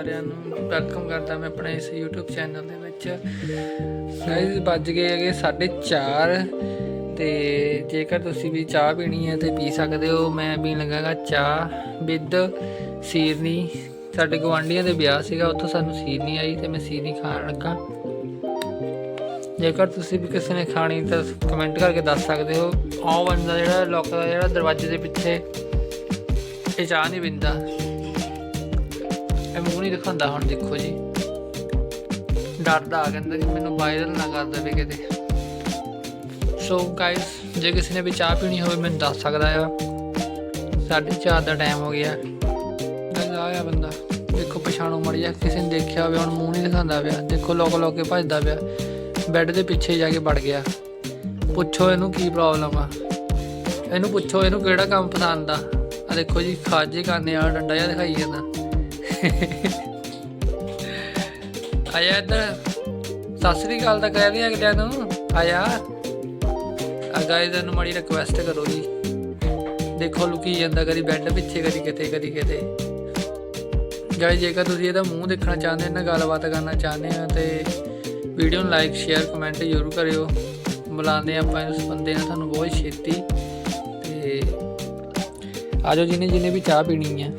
ਸਾਰਿਆਂ ਨੂੰ ਵੈਲਕਮ ਕਰਦਾ ਮੈਂ ਆਪਣੇ ਇਸ YouTube ਚੈਨਲ ਦੇ ਵਿੱਚ। ਗਾਇਸ ਵੱਜ ਗਏ ਹੈਗੇ 4:30 ਤੇ ਜੇਕਰ ਤੁਸੀਂ ਵੀ ਚਾਹ ਪੀਣੀ ਹੈ ਤੇ ਪੀ ਸਕਦੇ ਹੋ, ਮੈਂ ਪੀਣ ਲੱਗਾਗਾ ਚਾਹ ਵਿਦ ਸੀਰਨੀ। ਸਾਡੇ ਗਵਾਂਢੀਆਂ ਦੇ ਵਿਆਹ ਸੀਗਾ, ਉੱਥੋਂ ਸਾਨੂੰ ਸੀਰਨੀ ਆਈ ਤੇ ਮੈਂ ਸੀਰਨੀ ਖਾਣ ਲੱਗਾ। ਜੇਕਰ ਤੁਸੀਂ ਵੀ ਕਿਸੇ ਨੇ ਖਾਣੀ ਤਾਂ ਕਮੈਂਟ ਕਰਕੇ ਦੱਸ ਸਕਦੇ ਹੋ। ਆਹ ਬੰਦਾ ਜਿਹੜਾ ਲੋਕ ਦਾ ਜਿਹੜਾ ਦਰਵਾਜ਼ੇ ਦੇ ਪਿੱਛੇ, ਇਹ ਚਾਹ ਨਹੀਂ ਪੀਂਦਾ। ਇਹ ਮੂੰਹ ਨਹੀਂ ਦਿਖਾਉਂਦਾ ਹੁਣ, ਦੇਖੋ ਜੀ। ਡਰਦਾ ਕਹਿੰਦਾ ਕਿ ਮੈਨੂੰ ਵਾਇਰਲ ਨਾ ਕਰ ਦੇਵੇ ਕਿਤੇ। ਸੋ ਗਾਇਸ ਜੇ ਕਿਸੇ ਨੇ ਵੀ ਚਾਹ ਪੀਣੀ ਹੋਵੇ, ਮੈਨੂੰ ਦੱਸ ਸਕਦਾ ਆ। ਸਾਢੇ ਚਾਰ ਦਾ ਟਾਈਮ ਹੋ ਗਿਆ। ਗਾਇਸ ਆਇਆ ਬੰਦਾ। ਦੇਖੋ, ਪਛਾਣੋ ਮੜ ਜਾ ਕਿਸੇ ਨੇ ਦੇਖਿਆ ਹੋਵੇ, ਹੁਣ ਮੂੰਹ ਨਹੀਂ ਦਿਖਾਉਂਦਾ ਪਿਆ। ਦੇਖੋ, ਲੋਕ ਲੋਕ ਕੇ ਭੱਜਦਾ ਪਿਆ। ਬੈੱਡ ਦੇ ਪਿੱਛੇ ਜਾ ਕੇ ਵੜ ਗਿਆ। ਪੁੱਛੋ ਇਹਨੂੰ ਕੀ ਪ੍ਰੋਬਲਮ ਆ। ਇਹਨੂੰ ਪੁੱਛੋ, ਇਹਨੂੰ ਕਿਹੜਾ ਕੰਮ ਪਸੰਦ ਆ? ਆ ਦੇਖੋ ਜੀ, ਖਾਜੇ ਕਾਨੇ ਵਾਲਾ ਡੰਡਾ ਜਿਹਾ ਦਿਖਾਈ ਜਾਂਦਾ। ਆਇਆ ਇੱਧਰ। ਸਤਿ ਸ੍ਰੀ ਅਕਾਲ ਤਾਂ ਕਹਿ ਦਿਆਂ ਅਗਲਿਆਂ ਨੂੰ ਆਇਆ। ਆ ਗਾਇਜ਼ ਨੂੰ ਮਾੜੀ ਰਿਕਵੈਸਟ ਕਰੋ ਜੀ। ਦੇਖੋ ਲੁਕੀ ਜਾਂਦਾ, ਕਦੀ ਬੈੱਡ ਪਿੱਛੇ, ਕਦੀ ਕਿਤੇ ਕਦੀ ਕਿਤੇ। ਗਾਇਜ਼ ਜੇਕਰ ਤੁਸੀਂ ਇਹਦਾ ਮੂੰਹ ਦੇਖਣਾ ਚਾਹੁੰਦੇ ਹੋ ਨਾ ਗੱਲਬਾਤ ਕਰਨਾ ਚਾਹੁੰਦੇ ਹੋ ਤੇ ਵੀਡੀਓ ਨੂੰ ਲਾਈਕ ਸ਼ੇਅਰ ਕਮੈਂਟ ਜ਼ਰੂਰ ਕਰਿਓ। ਬੁਲਾਉਂਦੇ ਆਪਾਂ ਇਸ ਬੰਦੇ ਨਾਲ, ਤੁਹਾਨੂੰ ਬਹੁਤ ਛੇਤੀ। ਤੇ ਆਜੋ ਜਿਹਨੇ ਜਿਹਨੇ ਵੀ ਚਾਹ ਪੀਣੀ ਹੈ